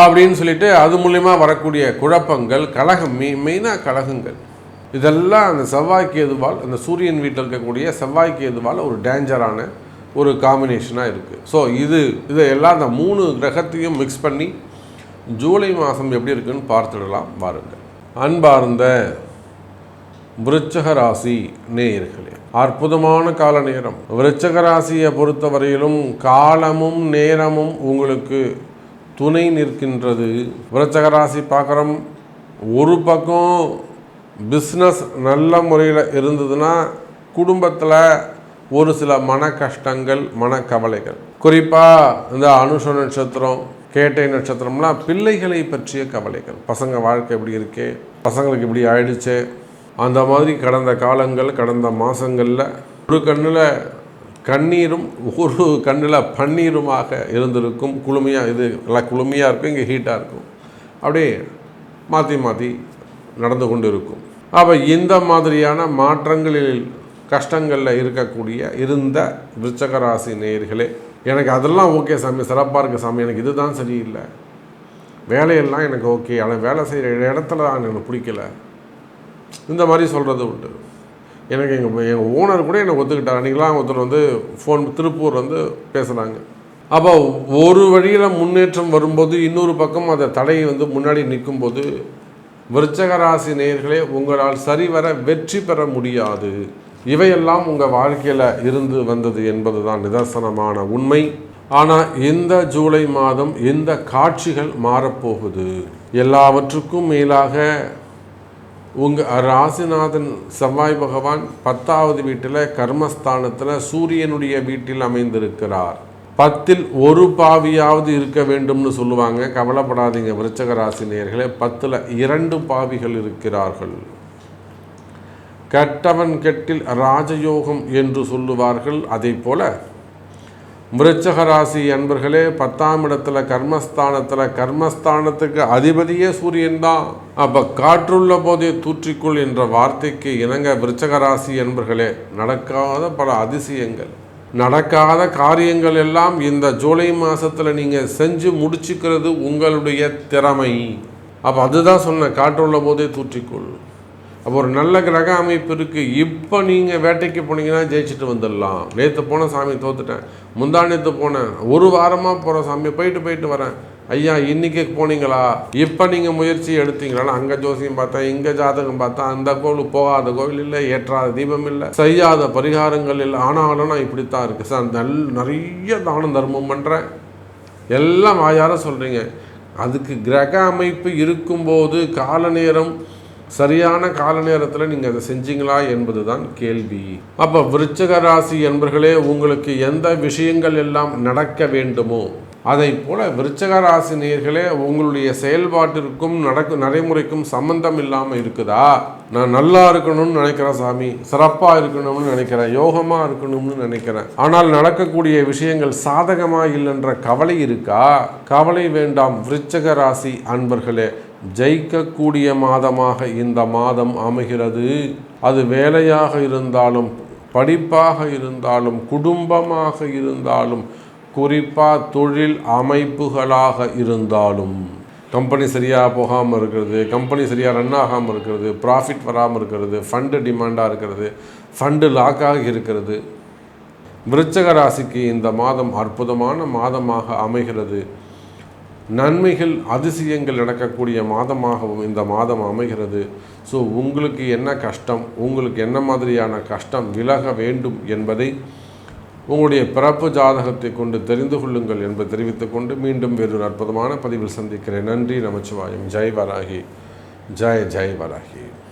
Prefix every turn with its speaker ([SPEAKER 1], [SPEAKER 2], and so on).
[SPEAKER 1] அப்படின்னு சொல்லிட்டு அது மூலயமா வரக்கூடிய குழப்பங்கள் கழகம் மெய் மெயினாக கழகங்கள் இதெல்லாம் அந்த செவ்வாய்க்கு எதுவால் அந்த சூரியன் வீட்டில் இருக்கக்கூடிய செவ்வாய்க்கு எதுவால் ஒரு டேஞ்சரான ஒரு காம்பினேஷனாக இருக்குது ஸோ இது இதையெல்லாம் அந்த மூணு கிரகத்தையும் மிக்ஸ் பண்ணி ஜூலை மாதம் எப்படி இருக்குன்னு பார்த்துடலாம். பாருங்கள் அன்பார்ந்த விருச்சக ராசி நேயர்களே அற்புதமான கால நேரம். விருச்சக ராசியை பொறுத்தவரையிலும் காலமும் நேரமும் உங்களுக்கு துணை நிற்கின்றது. விருச்சகராசி பார்க்குறோம் ஒரு பக்கம் பிஸ்னஸ் நல்ல முறையில் இருந்ததுன்னா குடும்பத்தில் ஒரு சில மன கஷ்டங்கள் மனக்கவலைகள். குறிப்பாக இந்த அனுஷ நட்சத்திரம் கேட்டை நட்சத்திரம்லாம் பிள்ளைகளை பற்றிய கவலைகள். பசங்க வாழ்க்கை எப்படி இருக்கே பசங்களுக்கு இப்படி ஆயிடுச்சு அந்த மாதிரி கடந்த காலங்கள் கடந்த மாதங்களில் ஒரு கண்ணில் கண்ணீரும் ஒரு கண்ணில் பன்னீருமாக இருந்திருக்கும். குளுமையாக இது எல்லாம் குளுமையாக இருக்கும் இங்கே ஹீட்டாக இருக்கும். அப்படியே மாற்றி மாற்றி நடந்து கொண்டு இருக்கும் அப்போ இந்த மாதிரியான மாற்றங்களில் கஷ்டங்களில் இருக்கக்கூடிய இருந்த விருச்சகராசி நேயர்களே எனக்கு அதெல்லாம் ஓகே சாமி சிறப்பாக இருக்க சாமி எனக்கு இதுதான் சரியில்லை. வேலையெல்லாம் எனக்கு ஓகே ஆனால் வேலை செய்கிற இடத்துல எனக்கு பிடிக்கல. இந்த மாதிரி சொல்கிறது உண்டு. எனக்கு எங்கள் எங்கள் ஓனர் கூட என்னை ஒத்துக்கிட்டார். அன்றைக்கெலாம் ஒருத்தர் வந்து ஃபோன் திருப்பூர் வந்து பேசுகிறாங்க அப்போ ஒரு வழியில் முன்னேற்றம் வரும்போது இன்னொரு பக்கம் அந்த தடை வந்து முன்னாடி நிற்கும்போது விருச்சகராசி ராசி உங்களால் சரிவர வெற்றி பெற முடியாது. இவையெல்லாம் உங்கள் வாழ்க்கையில் இருந்து வந்தது என்பது தான் நிதர்சனமான உண்மை. ஆனால் இந்த ஜூலை மாதம் இந்த காட்சிகள் மாறப்போகுது. எல்லாவற்றுக்கும் மேலாக உங்கள் ராசிநாதன் செவ்வாய் பகவான் பத்தாவது வீட்டில் கர்மஸ்தானத்தில் சூரியனுடைய வீட்டில் அமைந்திருக்கிறார். பத்தில் ஒரு பாவியாவது இருக்க வேண்டும்னு சொல்லுவாங்க. கவலைப்படாதீங்க விருச்சக ராசி நேர்களே பத்தில் இரண்டு பாவிகள் இருக்கிறார்கள். கெட்டவன் கெட்டில் ராஜயோகம் என்று சொல்லுவார்கள். அதே போல விருச்சக ராசி அன்பர்களே பத்தாம் இடத்துல கர்மஸ்தானத்தில் கர்மஸ்தானத்துக்கு அதிபதியே சூரியன் தான். அப்போ காற்றுள்ள போதே தூற்றிக்குள் என்ற வார்த்தைக்கு இணங்க விருச்சக ராசி அன்பர்களே நடக்காத பல அதிசயங்கள். நடக்காத காரியங்கள் எல்லாம் இந்த ஜூலை மாதத்தில் நீங்கள் செஞ்சு முடிச்சுக்கிறது உங்களுடைய திறமை. அப்போ அதுதான் சொன்ன காற்றுள்ள போதே தூற்றிக்கொள். அப்போ ஒரு நல்ல கிரக அமைப்பு இருக்குது இப்போ நீங்கள் வேட்டைக்கு போனீங்கன்னா ஜெயிச்சுட்டு வந்துடலாம். நேற்று போன சாமி தோத்துட்டேன். முந்தா நேற்று போனேன். ஒரு வாரமாக போகிற சாமி போயிட்டு போயிட்டு வரேன். ஐயா இன்றைக்கி போனீங்களா? இப்போ நீங்கள் முயற்சி எடுத்தீங்களா அங்கே ஜோசியம் பார்த்தேன் இங்கே ஜாதகம் பார்த்தேன் அந்த கோவில் போகாத கோவில் இல்லை ஏற்றாத தீபம் இல்லை செய்யாத பரிகாரங்கள் இல்லை. ஆனாலும் நான் இப்படித்தான் இருக்குது சார் நல் நிறைய தானம் தர்மம் பண்ணுறேன் எல்லாம் வாயார சொல்கிறீங்க அதுக்கு கிரக அமைப்பு இருக்கும்போது கால நேரம் சரியான கால நேரத்தில் நீங்கள் அதை செஞ்சீங்களா என்பது தான் கேள்வி. அப்போ விருச்சக ராசி என்பர்களே உங்களுக்கு எந்த விஷயங்கள் எல்லாம் நடக்க வேண்டுமோ அதை போல விருச்சக ராசி நேர்களே உங்களுடைய செயல்பாட்டிற்கும் நடக்கும் நடைமுறைக்கும் சம்பந்தம் இல்லாமல் இருக்குதா? நான் நல்லா இருக்கணும்னு நினைக்கிறேன் சாமி. சிறப்பாக இருக்கணும்னு நினைக்கிறேன். யோகமாக இருக்கணும்னு நினைக்கிறேன். ஆனால் நடக்கக்கூடிய விஷயங்கள் சாதகமாக இல்லைன்ற கவலை இருக்கா? கவலை வேண்டாம் விருச்சக ராசி அன்பர்களே. ஜெயிக்கக்கூடிய மாதமாக இந்த மாதம் அமைகிறது. அது வேலையாக இருந்தாலும் படிப்பாக இருந்தாலும் குடும்பமாக இருந்தாலும் குறிப்பாக தொழில் அமைப்புகளாக இருந்தாலும். கம்பெனி சரியாக போகாமல் இருக்கிறது கம்பெனி சரியாக ரன் ஆகாமல் இருக்கிறது ப்ராஃபிட் வராமல் இருக்கிறது ஃபண்டு டிமாண்டாக இருக்கிறது ஃபண்டு லாக்காக இருக்கிறது. விருச்சக ராசிக்கு இந்த மாதம் அற்புதமான மாதமாக அமைகிறது. நன்மைகள் அதிசயங்கள் நடக்கக்கூடிய மாதமாகவும் இந்த மாதம் அமைகிறது. ஸோ உங்களுக்கு என்ன கஷ்டம் உங்களுக்கு என்ன மாதிரியான கஷ்டம் விலக வேண்டும் என்பதை உங்களுடைய பிறப்பு ஜாதகத்தை கொண்டு தெரிந்து கொள்ளுங்கள் என்பதை தெரிவித்துக்கொண்டு மீண்டும் வேறொரு அற்புதமான பதிவில் சந்திக்கிறேன். நன்றி நமச்சிவாயம். ஜெய் வராகி. ஜெய் ஜெய் வராகி.